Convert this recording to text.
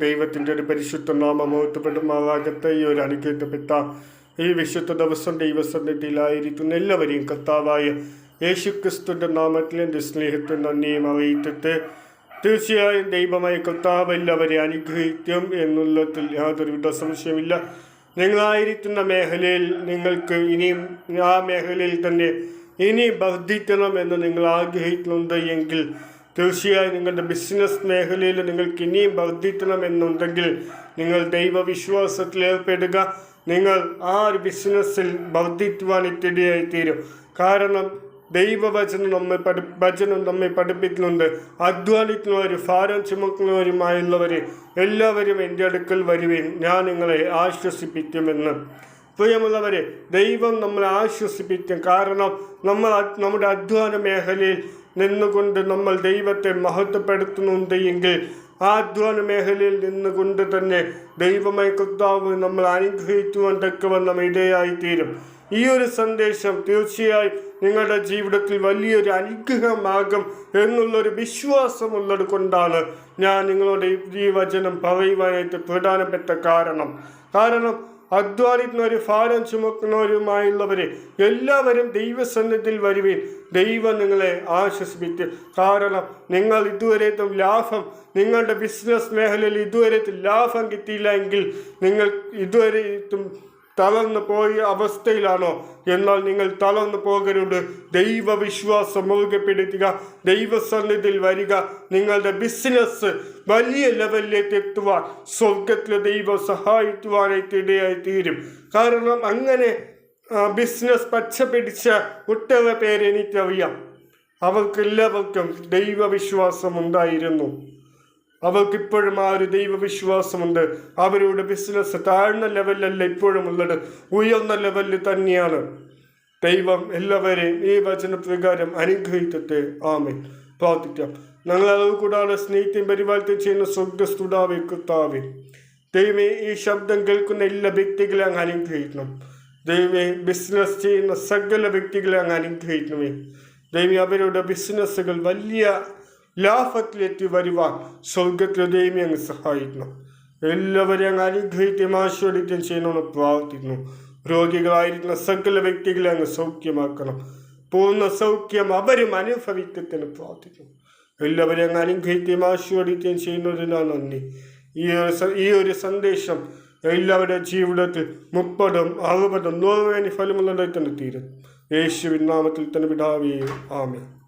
ദൈവത്തിന്റെ ഒരു പരിശുദ്ധ നാമമോത്തപ്പെടുമാകത്തെ ഈ ഒരു അനുഗ്രഹിക്കപ്പെട്ട ഈ വിശുദ്ധ ദിവസം ദൈവസന്നിധിയിലായിരിക്കുന്ന എല്ലാവരെയും കർത്താവായ യേശുക്രിസ്തുവിന്റെ നാമത്തിൽ എന്റെ സ്നേഹത്തെ നന്ദിയും അറിയിച്ചിട്ട് തീർച്ചയായും ദൈവമായ കർത്താവ് എല്ലാവരെയും അനുഗ്രഹിക്കും എന്നുള്ളതിൽ യാതൊരുവിധ സംശയമില്ല നിങ്ങളായിരിക്കുന്ന മേഖലയിൽ നിങ്ങൾക്ക് ഇനിയും ആ മേഖലയിൽ തന്നെ ഇനി വർദ്ധിക്കണം എന്ന് നിങ്ങൾ ആഗ്രഹിക്കുന്നുണ്ട് എങ്കിൽ തീർച്ചയായും നിങ്ങളുടെ ബിസിനസ് മേഖലയിൽ നിങ്ങൾക്ക് ഇനിയും വർദ്ധിക്കണമെന്നുണ്ടെങ്കിൽ നിങ്ങൾ ദൈവവിശ്വാസത്തിൽ ഏർപ്പെടുക. നിങ്ങൾ ആ ഒരു ബിസിനസ്സിൽ വർദ്ധിക്കുവാൻ ഇത്തിരിയായി തീരും കാരണം ദൈവവചനം നമ്മെ പഠി വചനം നമ്മെ പഠിപ്പിക്കുന്നുണ്ട്. അധ്വാനിക്കുന്നവരും ഭാരം ചുമക്കുന്നവരുമായുള്ളവർ എല്ലാവരും എന്റെ അടുക്കൽ വരുവേ ഞാൻ നിങ്ങളെ ആശ്വസിപ്പിക്കുമെന്ന്. പ്രിയമുള്ളവരെ ദൈവം നമ്മളെ ആശ്വസിപ്പിക്കും. കാരണം നമ്മൾ നമ്മുടെ അധ്വാന മേഖലയിൽ നിന്നുകൊണ്ട് നമ്മൾ ദൈവത്തെ മഹത്വപ്പെടുത്തുന്നുണ്ട് എങ്കിൽ ആധ്വാന മേഖലയിൽ നിന്നുകൊണ്ട് തന്നെ ദൈവമായ കർത്താവ് നമ്മൾ അനുഗ്രഹിക്കുവാൻ തക്കവണ്ണം ഇടയായിത്തീരും. ഈ ഒരു സന്ദേശം തീർച്ചയായും നിങ്ങളുടെ ജീവിതത്തിൽ വലിയൊരു അനുഗ്രഹമാകും എന്നുള്ളൊരു വിശ്വാസമുള്ളത് കൊണ്ടാണ് ഞാൻ നിങ്ങളുടെ ഈ വചനം പറയുവാനായിട്ട് പ്രധാനപ്പെട്ട കാരണം. കാരണം അധ്വാനിക്കുന്നവർ ഭാരം ചുമക്കുന്നവരുമായുള്ളവര് എല്ലാവരും ദൈവസന്നിധിയിൽ വരുവീൻ. ദൈവം നിങ്ങളെ ആശ്വസിപ്പിക്കും. കാരണം നിങ്ങൾ ഇതുവരെത്തും ലാഭം നിങ്ങളുടെ ബിസിനസ് മേഖലയിൽ ഇതുവരെത്തും ലാഭം കിട്ടിയില്ല എങ്കിൽ നിങ്ങൾ ഇതുവരെത്തും തളർന്നു പോയ അവസ്ഥയിലാണോ? എന്നാൽ നിങ്ങൾ തളർന്നു പോകരുത്. ദൈവവിശ്വാസം മുറുകെ പിടിക്കുക ദൈവസന്നിധിയിൽ വരിക. നിങ്ങളുടെ ബിസിനസ് വലിയ ലെവലിലേക്ക് എത്തുവാൻ സ്വർഗത്തിലെ ദൈവം സഹായിക്കുവാനായിട്ട് ഇടയായി തീരും. കാരണം അങ്ങനെ ബിസിനസ് പച്ച പിടിച്ച ഒട്ടേറെ പേരെനിക്കറിയാം അവർക്കെല്ലാവർക്കും ദൈവവിശ്വാസം ഉണ്ടായിരുന്നു. അവർക്കിപ്പോഴും ആ ഒരു ദൈവവിശ്വാസമുണ്ട്. അവരുടെ ബിസിനസ് താഴ്ന്ന ലെവലല്ല ഇപ്പോഴും ഉള്ളത് ഉയർന്ന ലെവലിൽ തന്നെയാണ്. ദൈവം എല്ലാവരെയും ഈ വചനപ്രകാരം അനുഗ്രഹിക്കട്ടെ. ആമേ പ്രാർത്ഥിക്കാം. ഞങ്ങൾ അത് കൂടാതെ സ്നേഹിത്യം പരിപാലനം ചെയ്യുന്ന സ്വർഗസ്തുടാവെ കർത്താവെ ദൈവമേ ഈ ശബ്ദം കേൾക്കുന്ന എല്ലാ വ്യക്തികളെ അങ്ങ് അനുഗ്രഹിക്കണം. ദൈവമേ ബിസിനസ് ചെയ്യുന്ന സകല വ്യക്തികളെ അങ്ങ് അനുഗ്രഹിക്കണമേ. ദൈവമേ അവരുടെ ബിസിനസ്സുകൾ വലിയ ലാഭത്തിലെത്തി വരുവാൻ സ്വർഗത്തിലെ അങ്ങ് സഹായിക്കണം എല്ലാവരെയും അങ്ങ് അനുഗ്രഹിക്കുകയും ആസ്വദിക്കുകയും ചെയ്യണമെന്ന് പ്രാർത്ഥിക്കുന്നു. രോഗികളായിരിക്കുന്ന സകല വ്യക്തികളെ അങ്ങ് സൗഖ്യമാക്കണം. പൂർണ സൗഖ്യം അവരും അനുഭവിക്കത്തിന് പ്രാർത്ഥിക്കുന്നു. എല്ലാവരെയും അങ്ങ് അനുഗ്രഹിക്കുകയും ആസ്വദിക്കുകയും ചെയ്യുന്നതിനാണ് നന്ദി. ഈ ഒരു ഈ ഒരു സന്ദേശം എല്ലാവരുടെ ജീവിതത്തിൽ മുപ്പതും അറുപതും നൂറുവേനി ഫലമുള്ളതായി തന്നെ തീരും. യേശുവിൻ നാമത്തിൽ തന്നെ വിടാവേ ആമേ